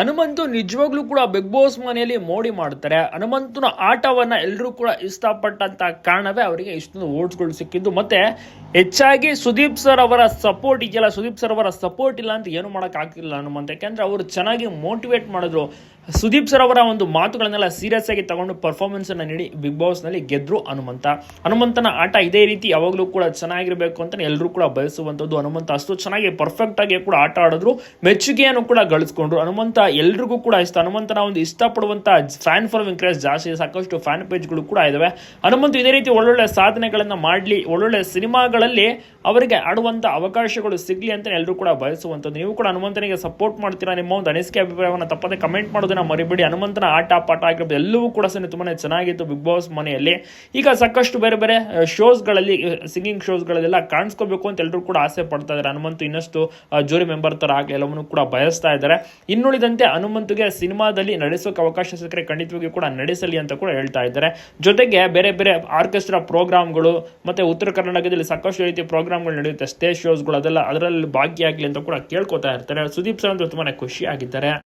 ಹನುಮಂತು ನಿಜವಾಗ್ಲೂ ಕೂಡ big boss ಮನೆಯಲ್ಲಿ ಮೋಡಿ ಮಾಡ್ತಾರೆ. ಹನುಮಂತನ ಆಟವನ್ನ ಎಲ್ಲರೂ ಕೂಡ ಇಷ್ಟಪಟ್ಟಂತ ಕಾರಣವೇ ಅವರಿಗೆ ಇಷ್ಟೊಂದು ಓಟ್ಸ್ಗಳು ಸಿಕ್ಕಿದ್ದು. ಮತ್ತೆ ಹೆಚ್ಚಾಗಿ ಸುದೀಪ್ ಸರ್ ಅವರ ಸಪೋರ್ಟ್ ಇದೆಯಲ್ಲ, ಸುದೀಪ್ ಸರ್ ಅವರ ಸಪೋರ್ಟ್ ಇಲ್ಲ ಅಂತ ಏನು ಮಾಡಕ್ ಆಗ್ತಿಲ್ಲ ಹನುಮಂತ ಯಾಕೆಂದ್ರೆ ಅವರು ಚೆನ್ನಾಗಿ ಮೋಟಿವೇಟ್ ಮಾಡಿದ್ರು. ಸುದೀಪ್ ಸರ್ ಅವರ ಒಂದು ಮಾತುಗಳನ್ನೆಲ್ಲ ಸೀರಿಯಸ್ ಆಗಿ ತಗೊಂಡು ಪರ್ಫಾರ್ಮೆನ್ಸನ್ನು ನೀಡಿ ಬಿಗ್ ಬಾಸ್ನಲ್ಲಿ ಗೆದ್ರು ಹನುಮಂತ. ಹನುಮಂತನ ಆಟ ಇದೇ ರೀತಿ ಯಾವಾಗಲೂ ಕೂಡ ಚೆನ್ನಾಗಿರಬೇಕು ಅಂತ ಎಲ್ಲರೂ ಕೂಡ ಬಯಸುವಂಥದ್ದು ಹನುಮಂತ. ಅಷ್ಟು ಚೆನ್ನಾಗಿ ಪರ್ಫೆಕ್ಟ್ ಆಗಿ ಕೂಡ ಆಟ ಆಡಿದ್ರು, ಮೆಚ್ಚುಗೆಯನ್ನು ಕೂಡ ಗಳಿಸ್ಕೊಂಡ್ರು. ಹನುಮಂತ ಎಲ್ರಿಗೂ ಕೂಡ ಇಷ್ಟ. ಹನುಮಂತನ ಒಂದು ಇಷ್ಟಪಡುವಂತ ಫ್ಯಾನ್ ಫಾಲೋವಿಂಗ್ ಕ್ರೇಸ್ ಜಾಸ್ತಿ. ಸಾಕಷ್ಟು ಫ್ಯಾನ್ ಪೇಜ್ಗಳು ಕೂಡ ಇದಾವೆ. ಹನುಮಂತ ಇದೇ ರೀತಿ ಒಳ್ಳೊಳ್ಳೆ ಸಾಧನೆಗಳನ್ನ ಮಾಡಲಿ, ಒಳ್ಳೊಳ್ಳೆ ಸಿನಿಮಾಗಳಲ್ಲಿ ಅವರಿಗೆ ಆಡುವಂಥ ಅವಕಾಶಗಳು ಸಿಗಲಿ ಅಂತ ಎಲ್ಲರೂ ಕೂಡ ಬಯಸುವಂಥದ್ದು. ನೀವು ಕೂಡ ಹನುಮಂತನಿಗೆ ಸಪೋರ್ಟ್ ಮಾಡ್ತೀರಾ ನಿಮ್ಮ ಒಂದು ಅನಿಸಿಕೆ ಅಭಿಪ್ರಾಯವನ್ನು ತಪ್ಪದೆ ಕಮೆಂಟ್ ಮಾಡೋದನ್ನ ಮರಿಬೇಡಿ. ಹನುಮಂತನ ಆಟ, ಪಾಠ ಆಗಿರ್ಬೋದು, ಎಲ್ಲವೂ ಕೂಡ ಸಹ ತುಂಬಾನೇ ಚೆನ್ನಾಗಿತ್ತು ಬಿಗ್ ಬಾಸ್ ಮನೆಯಲ್ಲಿ. ಈಗ ಸಾಕಷ್ಟು ಬೇರೆ ಬೇರೆ ಶೋಸ್ಗಳಲ್ಲಿ ಸಿಂಗಿಂಗ್ ಶೋಸ್ಗಳಲ್ಲೆಲ್ಲ ಕಾಣಿಸ್ಕೋಬೇಕು ಅಂತ ಎಲ್ಲರೂ ಕೂಡ ಆಸೆ ಪಡ್ತಾ ಇದ್ದಾರೆ. ಹನುಮಂತು ಇನ್ನಷ್ಟು ಜೂರಿ ಮೆಂಬರ್ ತರ ಆಗಲಿ ಎಲ್ಲವನ್ನು ಕೂಡ ಬಯಸ್ತಾ ಇದ್ದಾರೆ. ಇನ್ನುಳಿದಂತೆ ಹನುಮಂತುಗೆ ಸಿನಿಮಾದಲ್ಲಿ ನಡೆಸೋಕೆ ಅವಕಾಶ ಸಿಕ್ಕರೆ ಖಂಡಿತವಾಗಿ ಕೂಡ ನಡೆಸಲಿ ಅಂತ ಕೂಡ ಹೇಳ್ತಾ ಇದ್ದಾರೆ. ಜೊತೆಗೆ ಬೇರೆ ಬೇರೆ ಆರ್ಕೆಸ್ಟ್ರಾ ಪ್ರೋಗ್ರಾಮ್ಗಳು ಮತ್ತೆ ಉತ್ತರ ಕರ್ನಾಟಕದಲ್ಲಿ ಸಾಕಷ್ಟು ರೀತಿಯ ಪ್ರೋಗ್ರಾಮ್ಗಳು ನಡೆಯುತ್ತೆ ಸ್ಟೇಜ್ ಶೋಸ್ಗಳು ಅದೆಲ್ಲ ಅದರಲ್ಲಿ ಭಾಗಿಯಾಗಲಿ ಅಂತ ಕೂಡ ಕೇಳ್ಕೊತಾ ಇರ್ತಾರೆ. ಸುದೀಪ್ ಸರ್ ಅಂತೂ ತುಂಬಾನೇ ಖುಷಿ ಆಗಿದ್ದಾರೆ